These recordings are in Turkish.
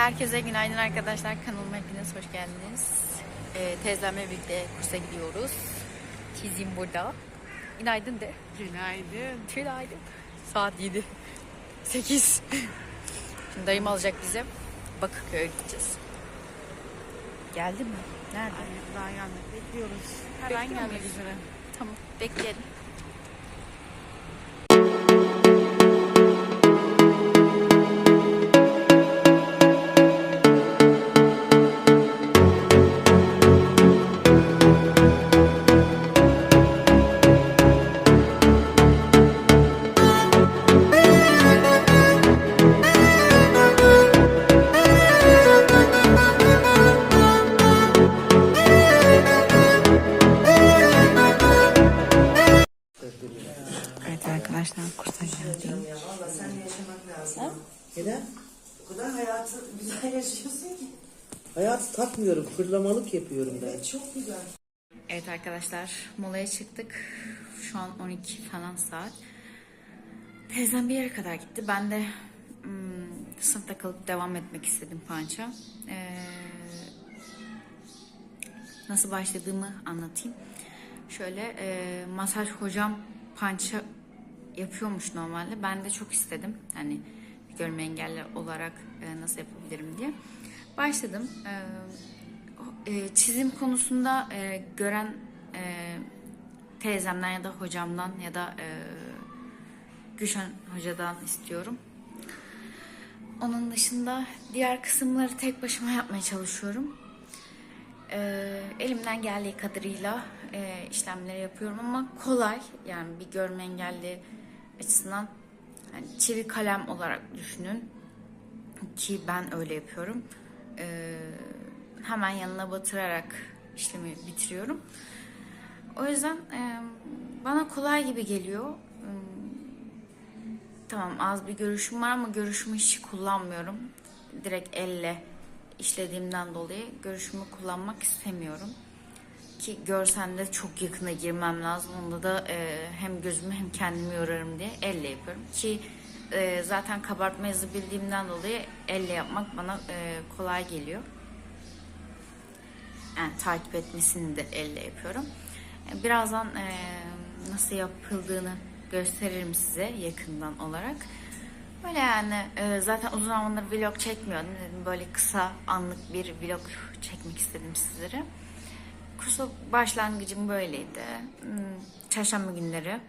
Herkese günaydın arkadaşlar. Kanalıma hepiniz hoş geldiniz. Ee, teyzemle birlikte kursa gidiyoruz. Tizim burada. Günaydın de. Günaydın. Günaydın. Saat 7. 8. Şimdi dayım alacak bize. Bakırköy'e gideceğiz. Geldi mi? Nerede? Ay, daha gelmedi. Bekliyoruz. Her an gelmek üzere. Tamam bekleyelim. Yaşamak lazım. Neden? O kadar hayatı güzel yaşıyorsun ki. Hayatı takmıyorum, fırlamalık yapıyorum ben. Evet çok güzel. Evet arkadaşlar molaya çıktık. Şu an 12 falan saat. Teyzem bir yere kadar gitti. Ben de hmm, sınıfta kalıp devam etmek istedim pança. Ee, nasıl başladığımı anlatayım. Şöyle e, masaj hocam pança yapıyormuş normalde. Ben de çok istedim. Hani görme engelli olarak e, nasıl yapabilirim diye. Başladım. E, e, çizim konusunda e, gören e, teyzemden ya da hocamdan ya da e, Gülşen hocadan istiyorum. Onun dışında diğer kısımları tek başıma yapmaya çalışıyorum. Ee, elimden geldiği kadarıyla e, işlemleri yapıyorum ama kolay yani bir görme engelli açısından hani çivi kalem olarak düşünün ki ben öyle yapıyorum. Ee, hemen yanına batırarak işlemi bitiriyorum. O yüzden e, bana kolay gibi geliyor. Hmm, Tamam az bir görüşüm var ama görüşümü hiç kullanmıyorum. Direkt elle işlediğimden dolayı görüşümü kullanmak istemiyorum. Ki görsende çok yakına girmem lazım. Onda da e, hem gözümü hem kendimi yorarım diye elle yapıyorum. Ki e, zaten kabartma yazı bildiğimden dolayı elle yapmak bana e, kolay geliyor. Yani takip etmesini de elle yapıyorum. E, Birazdan e, nasıl yapıldığını gösteririm size yakından olarak. Böyle yani e, zaten uzun zamandır vlog çekmiyordum. Dedim böyle kısa anlık bir vlog çekmek istedim sizlere. Kursa başlangıcım böyleydi. Hmm, Çarşamba günleri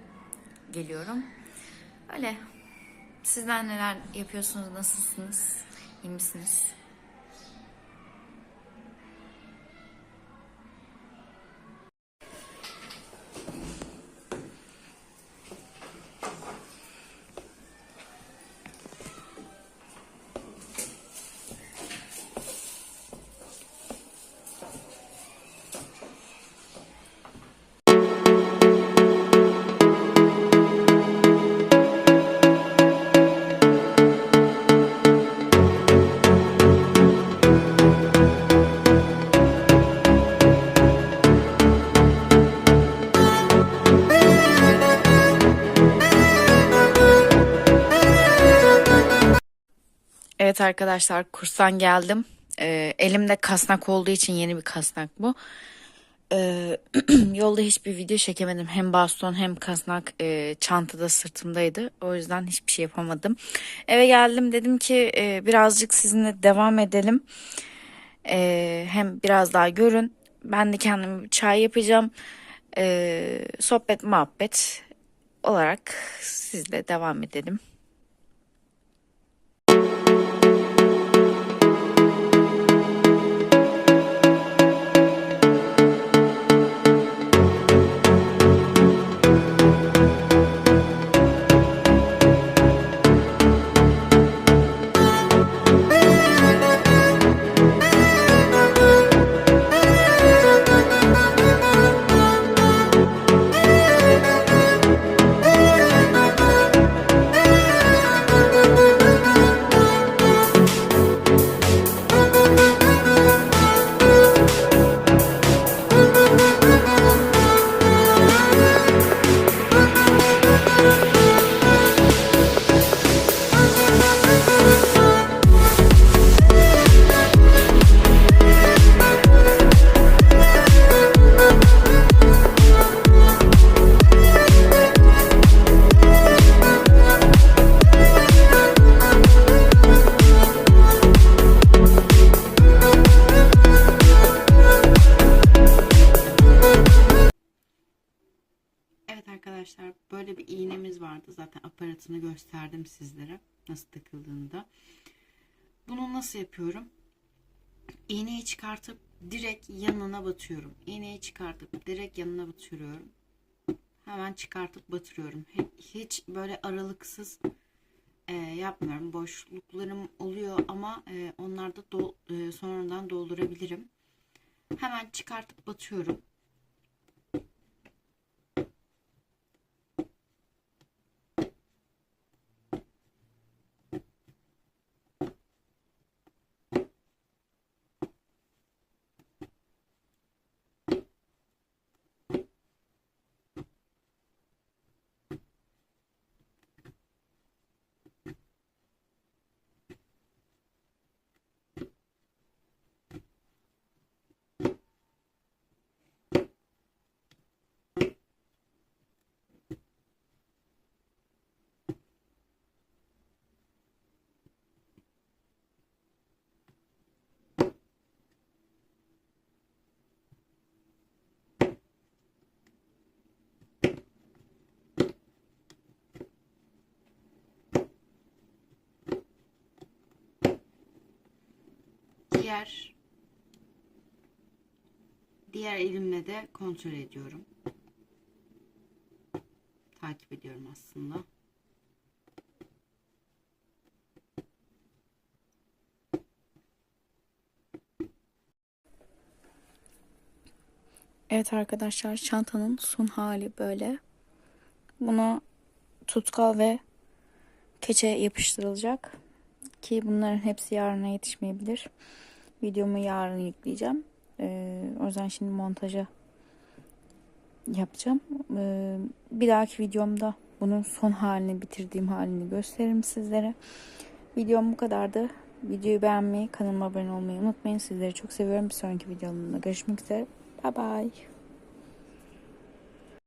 geliyorum. Öyle. Sizler neler yapıyorsunuz? Nasılsınız? İyi misiniz? Evet arkadaşlar kurstan geldim. Ee, elimde kasnak olduğu için yeni bir kasnak bu. Ee, yolda hiçbir video çekemedim. Hem baston hem kasnak e, çantada sırtımdaydı. O yüzden hiçbir şey yapamadım. Eve geldim dedim ki e, birazcık sizinle devam edelim. E, hem biraz daha görün. Ben de kendime çay yapacağım. E, sohbet muhabbet olarak sizle devam edelim. İğnemiz vardı. Zaten aparatını gösterdim sizlere. Nasıl takıldığını da. Bunu nasıl yapıyorum? İğneyi çıkartıp direkt yanına batıyorum. İğneyi çıkartıp direkt yanına batırıyorum. Hemen çıkartıp batırıyorum. Hiç böyle aralıksız e, yapmıyorum. Boşluklarım oluyor ama e, onlarda dol, e, sonradan doldurabilirim. Hemen çıkartıp batıyorum. Diğer diğer elimle de kontrol ediyorum. Takip ediyorum aslında. Evet arkadaşlar çantanın son hali böyle. Buna tutkal ve keçe yapıştırılacak. Ki bunların hepsi yarına yetişmeyebilir. Videomu yarın yükleyeceğim. Ee, o yüzden şimdi montaja yapacağım. Ee, bir dahaki videomda bunun son halini bitirdiğim halini gösteririm sizlere. Videom bu kadardı. Videoyu beğenmeyi, kanalıma abone olmayı unutmayın. Sizleri çok seviyorum. Bir sonraki videomda görüşmek üzere. Bye bye.